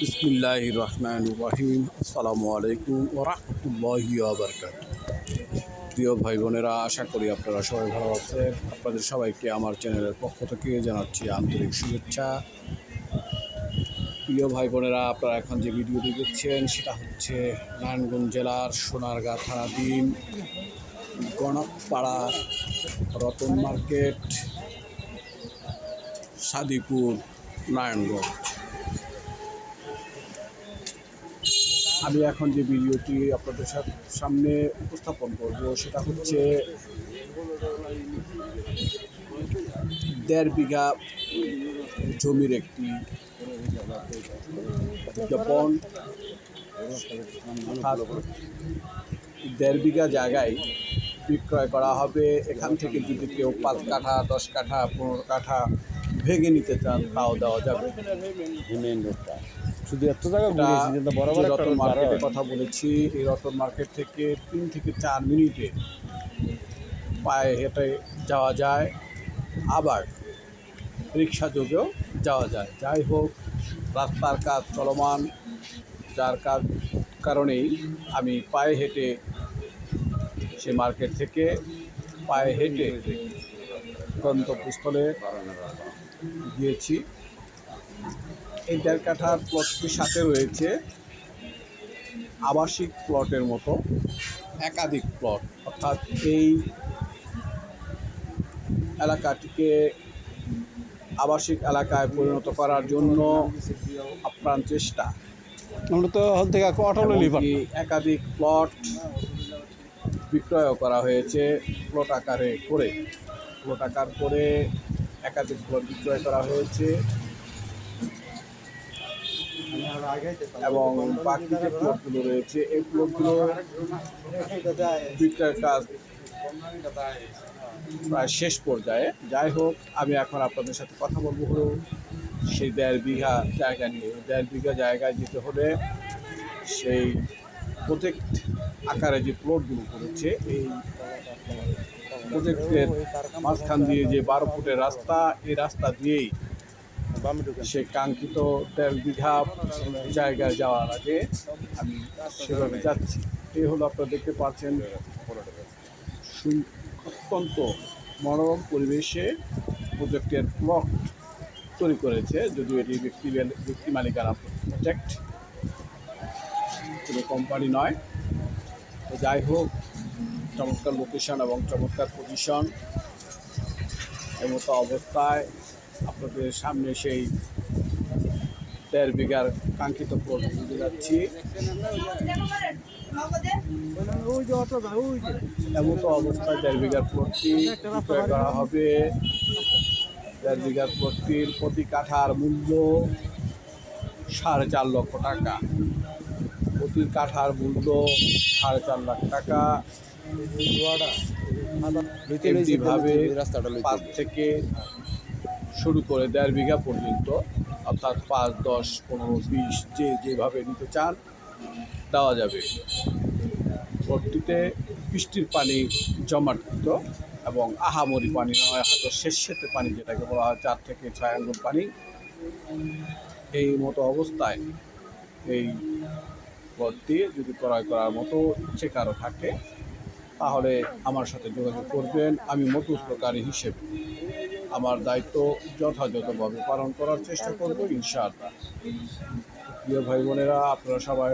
বিসমিল্লাহ রহমান রাহিম আসসালামু আলাইকুম ওরহমতুল্লাহি আবরকাত প্রিয় ভাই বোনেরা আশা করি আপনারা সবাই ভালো আছেন। আপনাদের সবাইকে আমার চ্যানেলের পক্ষ থেকে জানাচ্ছি আন্তরিক শুভেচ্ছা। প্রিয় ভাই বোনেরা আপনারা এখন যে ভিডিওটি দেখছেন, সেটা হচ্ছে নারায়ণগঞ্জ জেলার সোনারগাঁ থানাধীন গণকপাড়া রতন মার্কেট, সাদিপুর, নারায়ণগঞ্জ। আমি এখন যে ভিডিওটি আপনাদের সামনে উপস্থাপন করব, সেটা হচ্ছে দেড় বিঘা জমির একটি বিজ্ঞাপন। দেড় বিঘা জায়গায় বিক্রয় করা হবে। এখান থেকে যদি কেউ পাঁচ কাঠা, দশ কাঠা, পনেরো কাঠা ভেঙে নিতে চান, তাও দেওয়া যাবে। শুধু এত জায়গা বরাবর রতন মার্কেটের কথা বলেছি এই রতন মার্কেট থেকে তিন থেকে চার মিনিটে পায়ে হেঁটে যাওয়া যায় আবার রিক্সা যোগেও যাওয়া যায়। যাই হোক রাস্তার কাজ চলমান যার কাজ কারণেই আমি পায়ে হেঁটে সে মার্কেট থেকে পায়ে হেঁটে গন্তব্যস্থলে গিয়েছি। এই দেড় কাঠার প্লটটির সাথে রয়েছে আবাসিক প্লটের মতো। একাধিক প্লট অর্থাৎ এই এলাকাটিকে আবাসিক এলাকায় পরিণত করার জন্য আপ্রাণ চেষ্টা। একাধিক প্লট বিক্রয় করা হয়েছে প্লট আকারে করে। প্লট আকার করে একাধিক প্লট বিক্রয় করা হয়েছে। এবং বাকি যে প্লটগুলো রয়েছে, এই প্লটগুলো বিক্রয়ের কাজ প্রায় শেষ পর্যায়ে। যাই হোক, আমি এখন আপনাদের সাথে কথা বলব হলো সেই দেড় বিঘা জায়গা নিয়ে। দেড় বিঘা জায়গায় যেতে হলে সেই প্রজেক্ট আকারে যে প্লটগুলো করেছে, এই প্রজেক্টের মাঝখান দিয়ে যে বারো ফুটের রাস্তা, এই রাস্তা দিয়েই সে কাঙ্ক্ষিত দেড় বিঘা জায়গায় যাওয়ার আগে আমি সেভাবে যাচ্ছি। এই হলো আপনারা দেখতে পাচ্ছেন অত্যন্ত মনোরম পরিবেশে প্রজেক্টের প্লট তৈরি করেছে। যদিও এটি ব্যক্তি ব্যক্তি মালিকানা প্রজেক্ট কোনো কোম্পানি নয়। তো যাই হোক, চমৎকার লোকেশন এবং চমৎকার পজিশন এমতো অবস্থায় আপনাদের সামনে সেই দেড় বিঘার কাঙ্ক্ষিত প্লট বুঝে যাচ্ছি এমতো অবস্থায় দেড় বিঘার প্লটটি বিক্রয় করা হবে। দেড় বিঘার প্লটটির প্রতি কাঠার মূল্য সাড়ে চার লক্ষ টাকা। প্রতি কাঠার মূল্য সাড়ে চার লাখ টাকা। রাস্তাটা পাঁচ থেকে শুরু করে দেড় বিঘা পর্যন্ত, অর্থাৎ পাঁচ, দশ, পনেরো, বিশ, যে যেভাবে নিতে চান, দেওয়া যাবে। ভর্তিতে বৃষ্টির পানি জমাট এবং আহামরি পানি নয়, হয়তো শেষেতে পানি যেটাকে বলা হয়, চার থেকে ছয় আঙ্গুল পানি। এই মতো অবস্থায় এই পথটি যদি ক্রয় করার মতো ইচ্ছে কারও থাকে, তাহলে আমার সাথে যোগাযোগ করবেন। আমি মধ্যস্থকারী হিসেবে। আমার দায়িত্ব যথাযথভাবে পালন করার চেষ্টা করব ইনশাআল্লাহ প্রিয় ভাই বোনেরা আপনারা সবাই।